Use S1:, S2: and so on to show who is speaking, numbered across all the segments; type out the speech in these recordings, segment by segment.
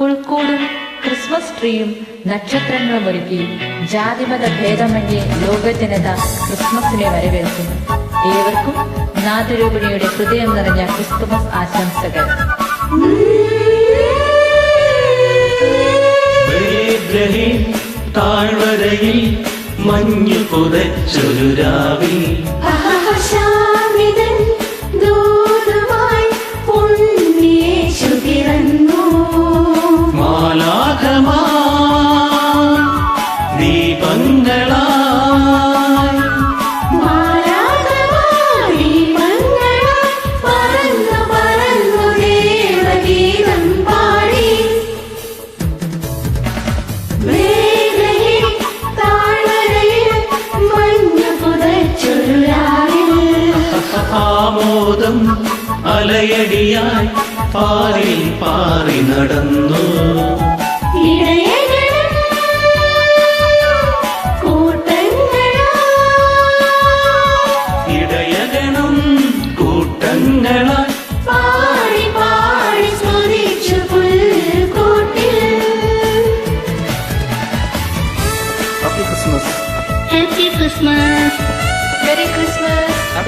S1: പുൽക്കൂടും Christmas ട്രീയും നക്ഷത്രങ്ങളും ഒരുക്കി ജാതിമത ഭേദമന്യേ ലോകജനത ക്രിസ്മസിനെ വരവേൽക്കുന്നു ഏവർക്കും നാദരൂപിണിയുടെ ഹൃദയം നിറഞ്ഞ ക്രിസ്തുമസ് ആശംസകൾ.
S2: താഴ്വരയിൽ മഞ്ഞു പുതച്ചൊരു രാവിൽ ആമോദം അലയടിയായി പാറിൽ പാറി നടന്നു.
S3: ഇടയകളും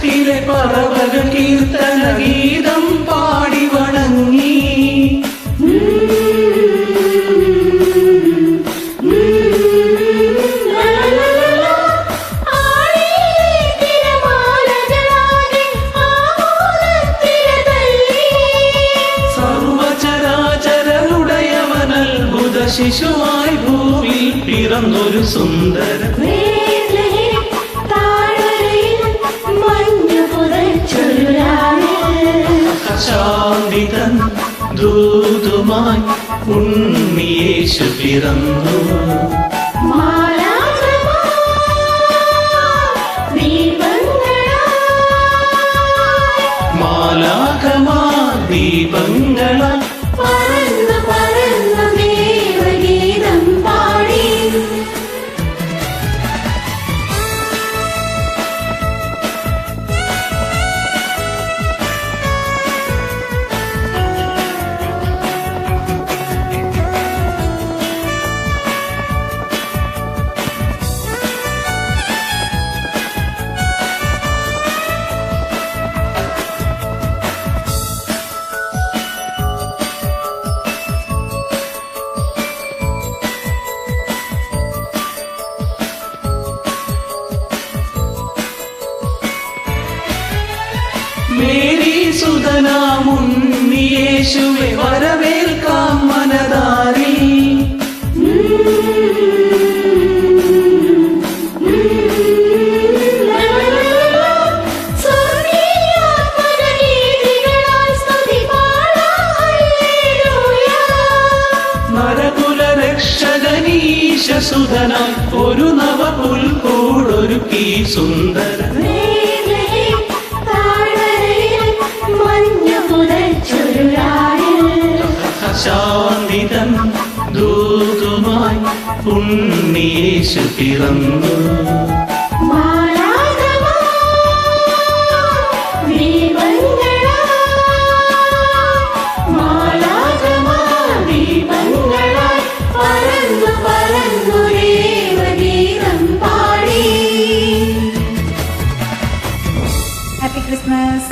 S2: ആകാശത്തിലെ പറവകൾ കീർത്തന ഗീതം പാടി വണങ്ങി. ശിശുവായി ഭൂമിയിൽ പിറന്നൊരു സുന്ദര ദൂതുമായി ഉണ്ണിയേശു പിറന്നു മാലാകമാ ദീപങ്ങളാൽ മേരി സുതനാമുണ്ണിയേശുവെ വരവേൽക്കാം മനതാരി. സുധനം ഒരു നവ പുൽക്കൂടൊരുക്കി സുന്ദര ശാന്തിതൻ ദൂതുമായി ഉണ്ണിയേശു പിറന്നു
S3: മാലാഖമാർ ദീപങ്ങളായി, മാലാഖമാർ ദീപങ്ങളായി പറന്നു പറന്നു ദേവഗീതം പാടി
S4: Happy Christmas.